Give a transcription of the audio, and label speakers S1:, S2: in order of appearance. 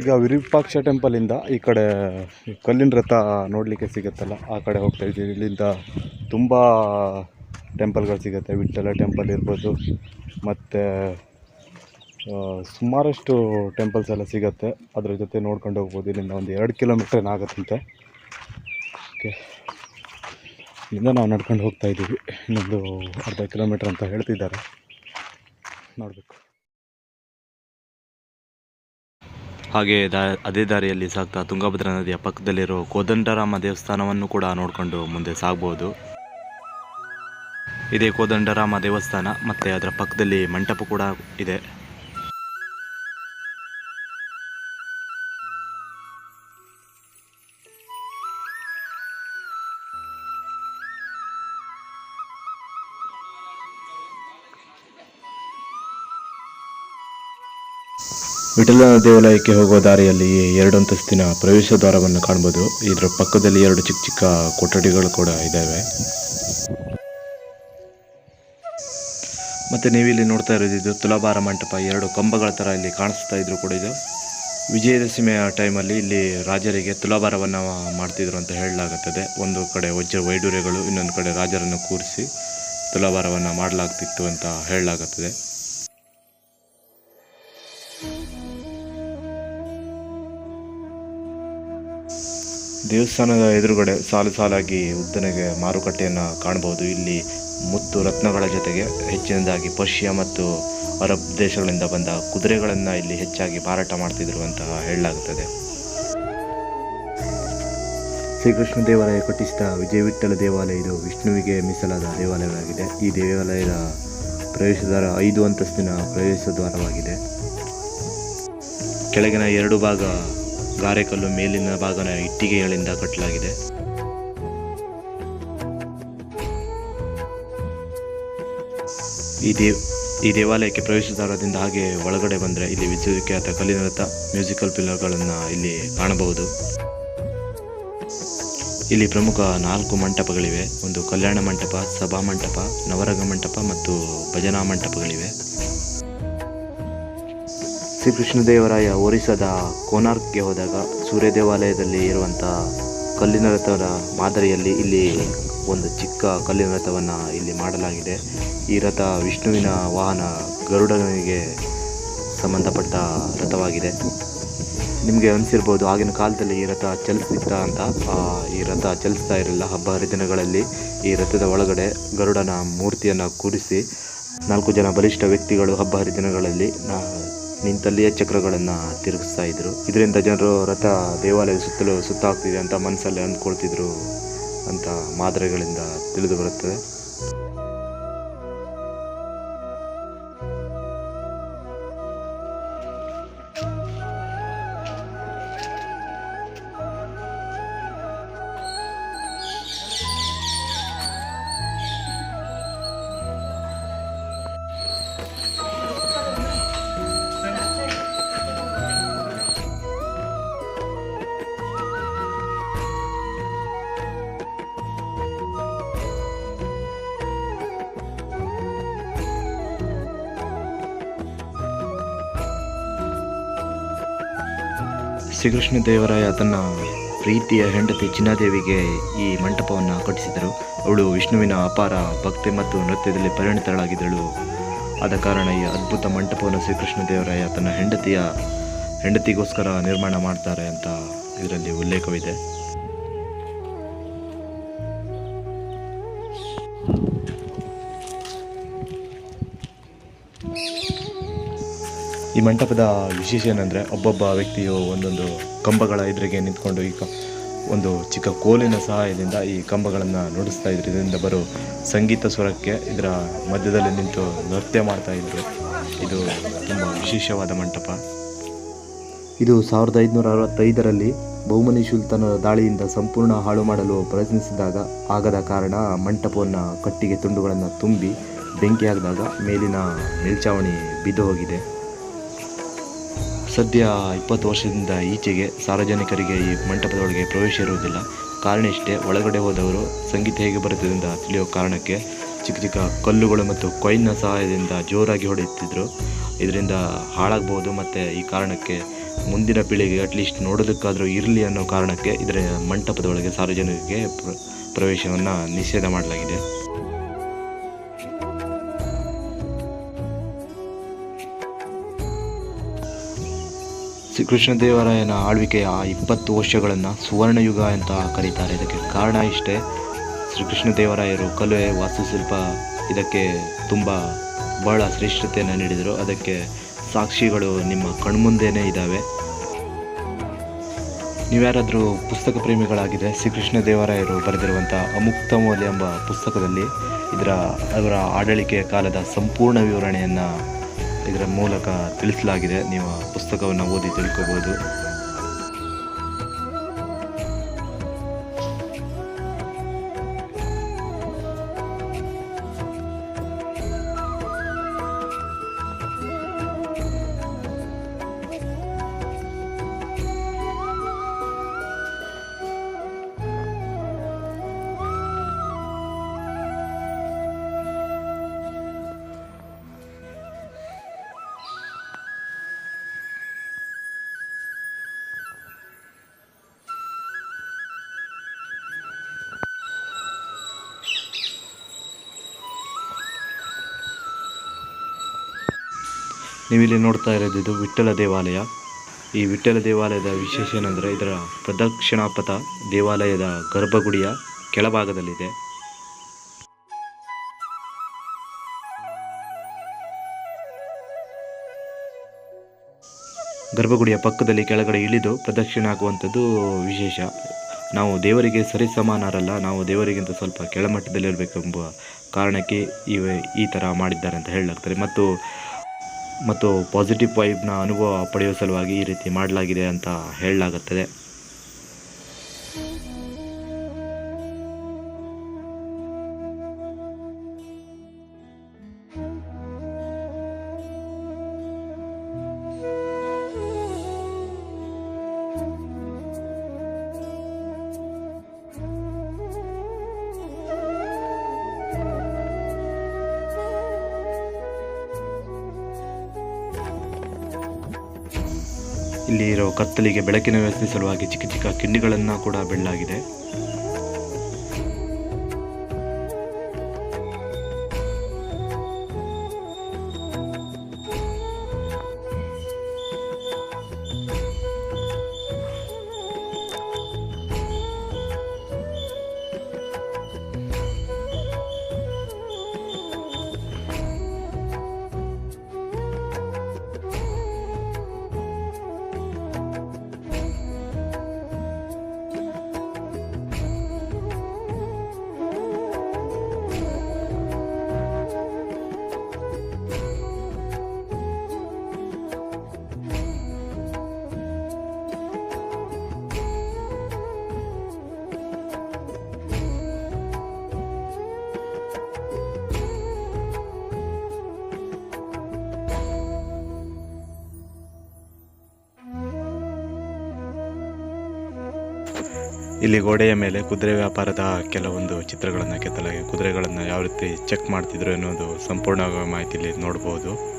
S1: ಈಗ ವಿರೂಪಾಕ್ಷ ಟೆಂಪಲಿಂದ ಈ ಕಡೆ ಕಲ್ಲಿನ ರಥ ನೋಡಲಿಕ್ಕೆ ಸಿಗುತ್ತಲ್ಲ, ಆ ಕಡೆ ಹೋಗ್ತಾ ಇದ್ದೀವಿ. ಇಲ್ಲಿಂದ ತುಂಬ ಟೆಂಪಲ್ಗಳು ಸಿಗುತ್ತೆ. ವಿಠ್ಠಲ ಟೆಂಪಲ್ ಇರ್ಬೋದು, ಮತ್ತು ಸುಮಾರಷ್ಟು ಟೆಂಪಲ್ಸ್ ಎಲ್ಲ ಸಿಗುತ್ತೆ. ಅದ್ರ ಜೊತೆ ನೋಡ್ಕೊಂಡು ಹೋಗ್ಬೋದು. ಇಲ್ಲಿಂದ ಒಂದು ಎರಡು ಕಿಲೋಮೀಟ್ರ್ ಏನಾಗುತ್ತಂತೆ ಓಕೆ. ಇಲ್ಲಿಂದ ನಾವು ನಡ್ಕೊಂಡು ಹೋಗ್ತಾ ಇದ್ದೀವಿ. ಇನ್ನೊಂದು ಅರ್ಧ ಕಿಲೋಮೀಟ್ರ್ ಅಂತ ಹೇಳ್ತಿದ್ದಾರೆ. ನೋಡಬೇಕು.
S2: ಹಾಗೆ ಅದೇ ದಾರಿಯಲ್ಲಿ ಸಾಗ್ತಾ ತುಂಗಭದ್ರಾ ನದಿಯ ಪಕ್ಕದಲ್ಲಿರೋ ಕೋದಂಡರಾಮ ದೇವಸ್ಥಾನವನ್ನು ಕೂಡ ನೋಡಿಕೊಂಡು ಮುಂದೆ ಸಾಗ್ಬೋದು. ಇದೇ ಕೋದಂಡರಾಮ ದೇವಸ್ಥಾನ, ಮತ್ತು ಅದರ ಪಕ್ಕದಲ್ಲಿ ಮಂಟಪ ಕೂಡ ಇದೆ. ವಿಠಲನ ದೇವಾಲಯಕ್ಕೆ ಹೋಗುವ ದಾರಿಯಲ್ಲಿ ಎರಡು ಅಂತಸ್ತಿನ ಪ್ರವೇಶ ದ್ವಾರವನ್ನು ಕಾಣಬಹುದು ಇದರ ಪಕ್ಕದಲ್ಲಿ ಎರಡು ಚಿಕ್ಕ ಚಿಕ್ಕ ಕೊಠಡಿಗಳು ಕೂಡ ಇದ್ದಾವೆ ಮತ್ತು ನೀವಿಲ್ಲಿ ನೋಡ್ತಾ ಇರೋದು ಇದು ತುಲಾಭಾರ ಮಂಟಪ. ಎರಡು ಕಂಬಗಳ ಥರ ಇಲ್ಲಿ ಕಾಣಿಸ್ತಾ ಇದ್ರು ಕೂಡ ಇದು. ವಿಜಯದಶಮಿಯ ಟೈಮಲ್ಲಿ ಇಲ್ಲಿ ರಾಜರಿಗೆ ತುಲಾಭಾರವನ್ನು ಮಾಡ್ತಿದ್ರು ಅಂತ ಹೇಳಲಾಗುತ್ತದೆ. ಒಂದು ಕಡೆ ವಜ್ರ ವೈಡೂರ್ಯಗಳು ಇನ್ನೊಂದು ಕಡೆ ರಾಜರನ್ನು ಕೂರಿಸಿ ತುಲಾಭಾರವನ್ನು ಮಾಡಲಾಗ್ತಿತ್ತು ಅಂತ ಹೇಳಲಾಗುತ್ತದೆ. ದೇವಸ್ಥಾನದ ಎದುರುಗಡೆ ಸಾಲು ಸಾಲಾಗಿ ಉದ್ದನೆಗೆ ಮಾರುಕಟ್ಟೆಯನ್ನು ಕಾಣಬಹುದು. ಇಲ್ಲಿ ಮುತ್ತು ರತ್ನಗಳ ಜೊತೆಗೆ ಹೆಚ್ಚಿನದಾಗಿ ಪರ್ಷಿಯಾ ಮತ್ತು ಅರಬ್ ದೇಶಗಳಿಂದ ಬಂದ ಕುದುರೆಗಳನ್ನು ಇಲ್ಲಿ ಹೆಚ್ಚಾಗಿ ಮಾರಾಟ ಮಾಡ್ತಿದ್ರು ಅಂತ ಹೇಳಲಾಗುತ್ತದೆ. ಶ್ರೀಕೃಷ್ಣ ದೇವಾಲಯ ಕಟ್ಟಿಸಿದ ವಿಜಯವಿಠಲ ದೇವಾಲಯ ಇದು ವಿಷ್ಣುವಿಗೆ ಮೀಸಲಾದ ದೇವಾಲಯವಾಗಿದೆ. ಈ ದೇವಾಲಯದ ಪ್ರವೇಶದ್ವಾರ ಐದು ಅಂತಸ್ತಿನ ಪ್ರವೇಶ ದ್ವಾರವಾಗಿದೆ. ಕೆಳಗಿನ ಎರಡು ಭಾಗ ಗಾರೆಕಲ್ಲು ಮೇಲಿನ ಭಾಗನ ಇಟ್ಟಿಗೆಗಳಿಂದ ಕಟ್ಟಲಾಗಿದೆ. ಈ ದೇವ್, ಈ ದೇವಾಲಯಕ್ಕೆ ಪ್ರವೇಶದ್ವಾರದಿಂದ ಹಾಗೆ ಒಳಗಡೆ ಬಂದರೆ ಇಲ್ಲಿ ವಿಶ್ವವಿಖ್ಯಾತ ಕಲ್ಲಿನ ರಥ ಮ್ಯೂಸಿಕಲ್ ಪಿಲ್ಲರ್ಗಳನ್ನು ಇಲ್ಲಿ ಕಾಣಬಹುದು. ಇಲ್ಲಿ ಪ್ರಮುಖ ನಾಲ್ಕು ಮಂಟಪಗಳಿವೆ. ಒಂದು ಕಲ್ಯಾಣ ಮಂಟಪ, ಸಭಾ ಮಂಟಪ, ನವರಂಗ ಮಂಟಪ ಮತ್ತು ಭಜನಾ ಮಂಟಪಗಳಿವೆ. ಶ್ರೀಕೃಷ್ಣದೇವರಾಯ ಒರಿಸ್ಸಾದ ಕೋನಾರ್ಕ್ಗೆ ಹೋದಾಗ ಸೂರ್ಯ ದೇವಾಲಯದಲ್ಲಿ ಇರುವಂಥ ಕಲ್ಲಿನ ರಥದ ಮಾದರಿಯಲ್ಲಿ ಇಲ್ಲಿ ಒಂದು ಚಿಕ್ಕ ಕಲ್ಲಿನ ರಥವನ್ನು ಇಲ್ಲಿ ಮಾಡಲಾಗಿದೆ. ಈ ರಥ ವಿಷ್ಣುವಿನ ವಾಹನ ಗರುಡನಿಗೆ ಸಂಬಂಧಪಟ್ಟ ರಥವಾಗಿದೆ. ನಿಮಗೆ ಅನಿಸಿರ್ಬೋದು ಆಗಿನ ಕಾಲದಲ್ಲಿ ಈ ರಥ ಚಲಿಸ್ತಿತ್ತ ಅಂತ. ಈ ರಥ ಚಲಿಸ್ತಾ ಇರಲಿಲ್ಲ. ಹಬ್ಬ ಹರಿದಿನಗಳಲ್ಲಿ ಈ ರಥದ ಒಳಗಡೆ ಗರುಡನ ಮೂರ್ತಿಯನ್ನು ಕೂರಿಸಿ ನಾಲ್ಕು ಜನ ಬಲಿಷ್ಠ ವ್ಯಕ್ತಿಗಳು ಹಬ್ಬ ಹರಿದಿನಗಳಲ್ಲಿ ನಿಂತಲ್ಲಿಯೇ ಚಕ್ರಗಳನ್ನ ತಿರುಗಿಸ್ತಾ ಇದ್ರು. ಇದರಿಂದ ಜನರು ರಥ ದೇವಾಲಯದ ಸುತ್ತಲೂ ಸುತ್ತಾಗ್ತಿದೆ ಅಂತ ಮನಸ್ಸಲ್ಲಿ ಅಂದ್ಕೊಳ್ತಿದ್ರು ಅಂತ ಮಾದರಿಗಳಿಂದ ತಿಳಿದು ಬರುತ್ತದೆ. ಶ್ರೀಕೃಷ್ಣ ದೇವರಾಯ ತನ್ನ ಪ್ರೀತಿಯ ಹೆಂಡತಿ ಚಿನ್ನಾದೇವಿಗೆ ಈ ಮಂಟಪವನ್ನು ಕಟ್ಟಿಸಿದರು. ಅವಳು ವಿಷ್ಣುವಿನ ಅಪಾರ ಭಕ್ತಿ ಮತ್ತು ನೃತ್ಯದಲ್ಲಿ ಪರಿಣಿತಳಾಗಿದ್ದಳು. ಆದ ಕಾರಣ ಈ ಅದ್ಭುತ ಮಂಟಪವನ್ನು ಶ್ರೀಕೃಷ್ಣ ದೇವರಾಯ ತನ್ನ ಹೆಂಡತಿಯ, ಹೆಂಡತಿಗೋಸ್ಕರ ನಿರ್ಮಾಣ ಮಾಡ್ತಾರೆ ಅಂತ ಇದರಲ್ಲಿ ಉಲ್ಲೇಖವಿದೆ. ಈ ಮಂಟಪದ ವಿಶೇಷ ಏನಂದರೆ ಒಬ್ಬೊಬ್ಬ ವ್ಯಕ್ತಿಯು ಒಂದೊಂದು ಕಂಬಗಳ ಎದುರಿಗೆ ನಿಂತ್ಕೊಂಡು ಈ ಕ ಒಂದು ಚಿಕ್ಕ ಕೋಲಿನ ಸಹಾಯದಿಂದ ಈ ಕಂಬಗಳನ್ನು ನುಡಿಸ್ತಾ ಇದ್ರು. ಇದರಿಂದ ಬರೋ ಸಂಗೀತ ಸ್ವರಕ್ಕೆ ಇದರ ಮಧ್ಯದಲ್ಲಿ ನಿಂತು ನೃತ್ಯ ಮಾಡ್ತಾ ಇದ್ರು. ಇದು ತುಂಬ ವಿಶೇಷವಾದ ಮಂಟಪ. ಇದು ಸಾವಿರದ ಐದುನೂರ ಅರವತ್ತೈದರಲ್ಲಿ ಬಹುಮನಿ ಸುಲ್ತಾನರ ದಾಳಿಯಿಂದ ಸಂಪೂರ್ಣ ಹಾಳು ಮಾಡಲು ಪ್ರಯತ್ನಿಸಿದಾಗ ಆಗದ ಕಾರಣ ಮಂಟಪವನ್ನು ಕಟ್ಟಿಗೆ ತುಂಡುಗಳನ್ನು ತುಂಬಿ ಬೆಂಕಿ ಹಾಕಿದಾಗ ಮೇಲಿನ ಮೇಲ್ಚಾವಣಿ ಬಿದ್ದು ಹೋಗಿದೆ. ಸದ್ಯ ಇಪ್ಪತ್ತು ವರ್ಷದಿಂದ ಈಚೆಗೆ ಸಾರ್ವಜನಿಕರಿಗೆ ಈ ಮಂಟಪದೊಳಗೆ ಪ್ರವೇಶ ಇರುವುದಿಲ್ಲ. ಕಾರಣ ಇಷ್ಟೇ, ಒಳಗಡೆ ಹೋದವರು ಸಂಗೀತ ಹೇಗೆ ಬರುತ್ತದೆ ಅಂತ ತಿಳಿಯೋ ಕಾರಣಕ್ಕೆ ಚಿಕ್ಕ ಚಿಕ್ಕ ಕಲ್ಲುಗಳು ಮತ್ತು ಕೊಯ್ನ ಸಹಾಯದಿಂದ ಜೋರಾಗಿ ಹೊಡೆಯುತ್ತಿದ್ದರು ಇದರಿಂದ ಹಾಳಾಗ್ಬೋದು ಮತ್ತು ಈ ಕಾರಣಕ್ಕೆ ಮುಂದಿನ ಪೀಳಿಗೆ ಅಟ್ಲೀಸ್ಟ್ ನೋಡೋದಕ್ಕಾದರೂ ಇರಲಿ ಅನ್ನೋ ಕಾರಣಕ್ಕೆ ಇದರ ಮಂಟಪದ ಒಳಗೆ ಸಾರ್ವಜನಿಕರಿಗೆ ಪ್ರವೇಶವನ್ನು ನಿಷೇಧ ಮಾಡಲಾಗಿದೆ. ಶ್ರೀಕೃಷ್ಣದೇವರಾಯನ ಆಳ್ವಿಕೆಯ ಇಪ್ಪತ್ತು ವರ್ಷಗಳನ್ನು ಸುವರ್ಣಯುಗ ಅಂತ ಕರೀತಾರೆ. ಇದಕ್ಕೆ ಕಾರಣ ಇಷ್ಟೇ, ಶ್ರೀಕೃಷ್ಣದೇವರಾಯರು ಕಲೆ, ವಾಸ್ತುಶಿಲ್ಪ ಇದಕ್ಕೆ ತುಂಬ ಬಹಳ ಶ್ರೇಷ್ಠತೆಯನ್ನು ನೀಡಿದರು. ಅದಕ್ಕೆ ಸಾಕ್ಷಿಗಳು ನಿಮ್ಮ ಕಣ್ಮುಂದೆನೇ ಇದ್ದಾವೆ. ನೀವ್ಯಾರಾದರೂ ಪುಸ್ತಕ ಪ್ರೇಮಿಗಳಾಗಿದ್ದರೆ ಶ್ರೀಕೃಷ್ಣ ದೇವರಾಯರು ಬರೆದಿರುವಂಥ ಅಮುಕ್ತ ಮೌಲ್ಯ ಎಂಬ ಪುಸ್ತಕದಲ್ಲಿ ಇದರ ಅವರ ಆಡಳಿಕೆಯ ಕಾಲದ ಸಂಪೂರ್ಣ ವಿವರಣೆಯನ್ನು ಇದರ ಮೂಲಕ ತಿಳಿಸಲಾಗಿದೆ. ನೀವು ಪುಸ್ತಕವನ್ನು ಓದಿ ತಿಳ್ಕೊಬೋದು. ನೀವಿಲ್ಲಿ ನೋಡ್ತಾ ಇರೋದು ಇದು ವಿಠ್ಠಲ ದೇವಾಲಯ. ಈ ವಿಠ್ಠಲ ದೇವಾಲಯದ ವಿಶೇಷ ಏನಂದರೆ ಇದರ ಪ್ರದಕ್ಷಿಣಾಪಥ ದೇವಾಲಯದ ಗರ್ಭಗುಡಿಯ ಕೆಳಭಾಗದಲ್ಲಿದೆ. ಗರ್ಭಗುಡಿಯ ಪಕ್ಕದಲ್ಲಿ ಕೆಳಗಡೆ ಇಳಿದು ಪ್ರದಕ್ಷಿಣೆ ಆಗುವಂಥದ್ದು ವಿಶೇಷ. ನಾವು ದೇವರಿಗೆ ಸರಿಸಮಾನರಲ್ಲ, ನಾವು ದೇವರಿಗಿಂತ ಸ್ವಲ್ಪ ಕೆಳಮಟ್ಟದಲ್ಲಿರಬೇಕೆಂಬ ಕಾರಣಕ್ಕೆ ಈ ಈ ಥರ ಮಾಡಿದ್ದಾರೆ ಅಂತ ಹೇಳಲಾಗ್ತದೆ. ಮತ್ತು ಮತ್ತು ಪಾಸಿಟಿವ್ ವೈಬ್ನ ಅನುಭವ ಪಡೆಯುವ ಸಲುವಾಗಿ ಈ ರೀತಿ ಮಾಡಲಾಗಿದೆ ಅಂತ ಹೇಳಲಾಗುತ್ತದೆ. ಇಲ್ಲಿ ಇರೋ ಕತ್ತಲಿಗೆ ಬೆಳಕಿನ ವ್ಯವಸ್ಥೆ ಸಲುವಾಗಿ ಚಿಕ್ಕ ಚಿಕ್ಕ ಕಿಂಡಿಗಳನ್ನು ಕೂಡ ಬೆಳ್ಳಾಗಿದೆ. ಇಲ್ಲಿ ಗೋಡೆಯ ಮೇಲೆ ಕುದುರೆ ವ್ಯಾಪಾರದ ಕೆಲವೊಂದು ಚಿತ್ರಗಳನ್ನು ಕೆತ್ತಲಾಗಿದೆ. ಕುದುರೆಗಳನ್ನು ಯಾವ ರೀತಿ ಚೆಕ್ ಮಾಡ್ತಿದ್ರು ಅನ್ನೋದು ಸಂಪೂರ್ಣ ಮಾಹಿತಿ ಇಲ್ಲಿ ನೋಡ್ಬೋದು.